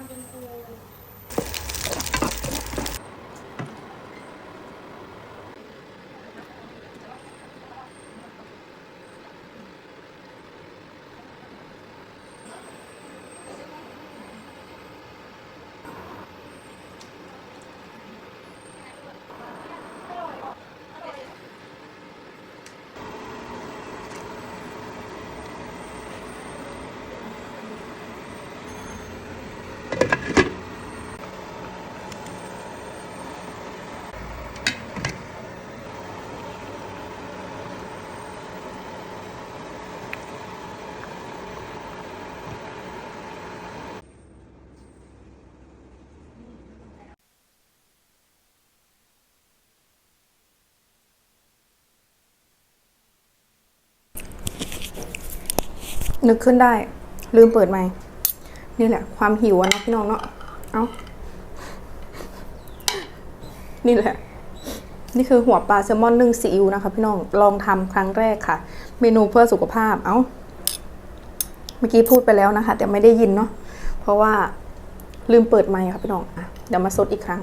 ำจนค นึกขึ้นได้ ลืมเปิดไมค์นี่แหละ ความหิวนะพี่น้องเนาะเอานี่แหละ นี่คือหัวปลาแซลมอนนึ่งซีอิ๊วนะคะ พี่น้องลองทำครั้งแรกค่ะ เมนูเพื่อสุขภาพ เอาเมื่อกี้พูดไปแล้วนะคะ แต่ไม่ได้ยินเนาะเพราะว่าลืมเปิดไมค์ค่ะพี่น้องอะเดี๋ยวมาซดอีกครั้ง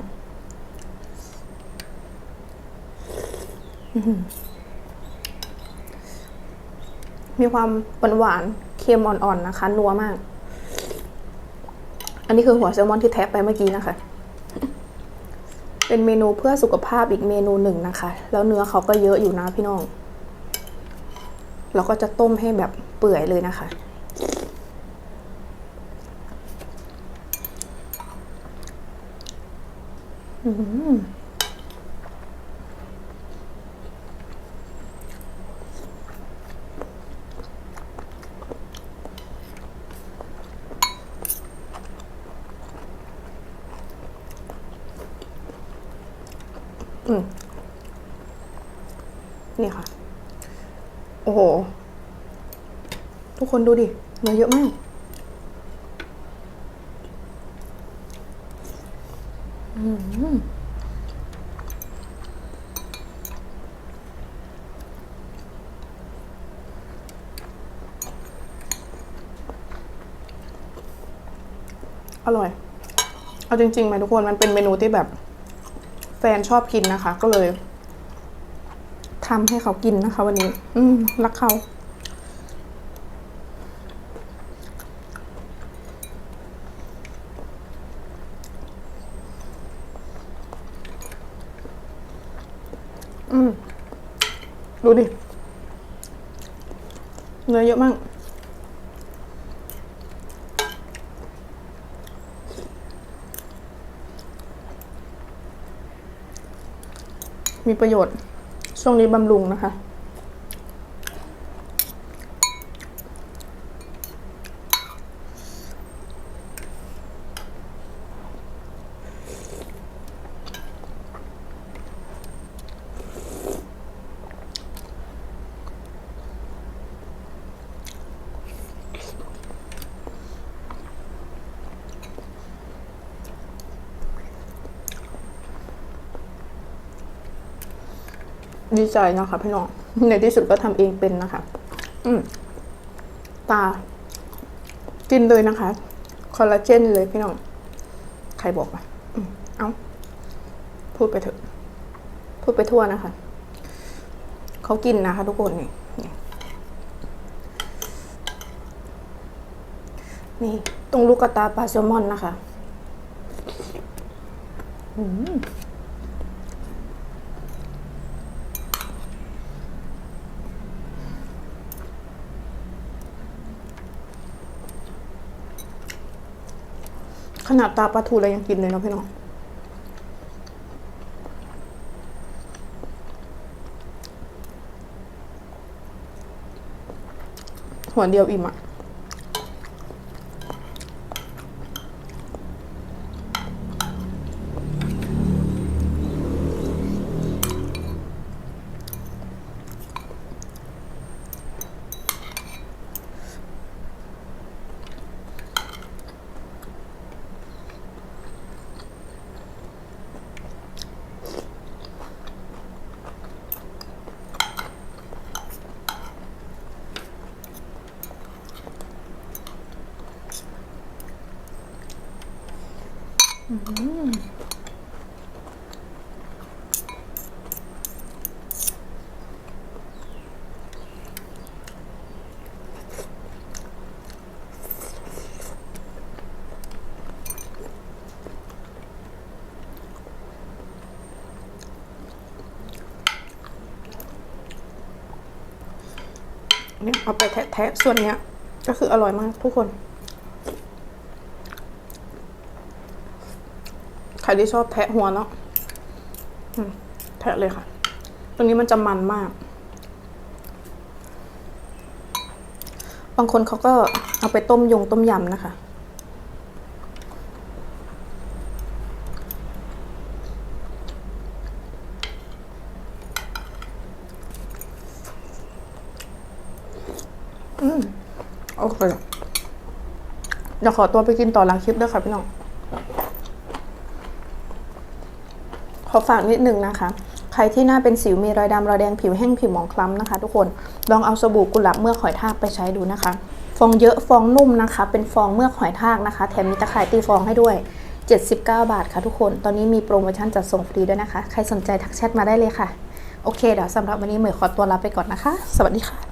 มีความหวานหวาน ค็มอ่อนๆนะคะ นัวมาก อันนี้คือหัวแซลมอนที่แทบไปเมื่อกี้นะคะ เป็นเมนูเพื่อสุขภาพอีกเมนูหนึ่งนะคะ แล้วเนื้อเขาก็เยอะอยู่นะพี่น้อง เราก็จะต้มให้แบบเปื่อยเลยนะคะอืม อืมนี่ค่ะ โอ้โห ทุกคนดูดิเนื้อเยอะมากอร่อย เอาจริงๆไหมทุกคน มันเป็นเมนูที่แบบ แฟนชอบกินนะคะ ก็เลยทำให้เขากินนะคะ วันนี้ อืมรักเขาอืม ดูดิ เนื้อเยอะมาก มีประโยชน์ ช่วงนี้บำรุงนะคะ ดีใจนะคะพี่น้อง ในที่สุดก็ทำเองเป็นนะคะ อืมตา กินเลยนะคะ คอลลาเจนเลยพี่น้อง ใครบอกอะเอาพูดไปเถอะ พูดไปทั่วนะคะ เขากินนะคะทุกคนนี่นี่นี่ตรงลูกกระตาปลาแซลมอนนะคะ อืม ขนาดตาปลาทูเรายังกินเลยนะพี่น้องหัวเดียวอิ่มอะ อ เนี่ยเอาไปแทะๆส่วนเนี้ย ก็คืออร่อยมากทุกคน ใค รที่ชอบแทะหัวเนาะแทะเลยค่ะ ตรงนี้มันจะมันมาก บางคนเขาก็เอาไปต้มยงต้มยำนะคะ อืม โอเคเดี๋ยวขอตัวไปกินต่อหลังคลิปด้วยค่ะพี่น้อง ขอฝากนิดนึงนะคะ ใครที่หน้าเป็นสิวมีรอยดำรอยแดงผิวแห้งผิวหมองคล้ำนะคะ ทุกคนลองเอาสบู่กุหลาบเมือกหอยทากไปใช้ดูนะคะ ฟองเยอะฟองนุ่มนะคะ เป็นฟองเมือกหอยทากนะคะ แถมมีตะข่ายตีฟองให้ด้วย 79 บาทค่ะทุกคนตอนนี้มีโปรโมชั่นจัดส่งฟรีด้วยนะคะ ใครสนใจทักแชทมาได้เลยค่ะ โอเคเดี๋ยวสำหรับวันนี้เหมยขอตัวลาไปก่อนนะคะ สวัสดีค่ะ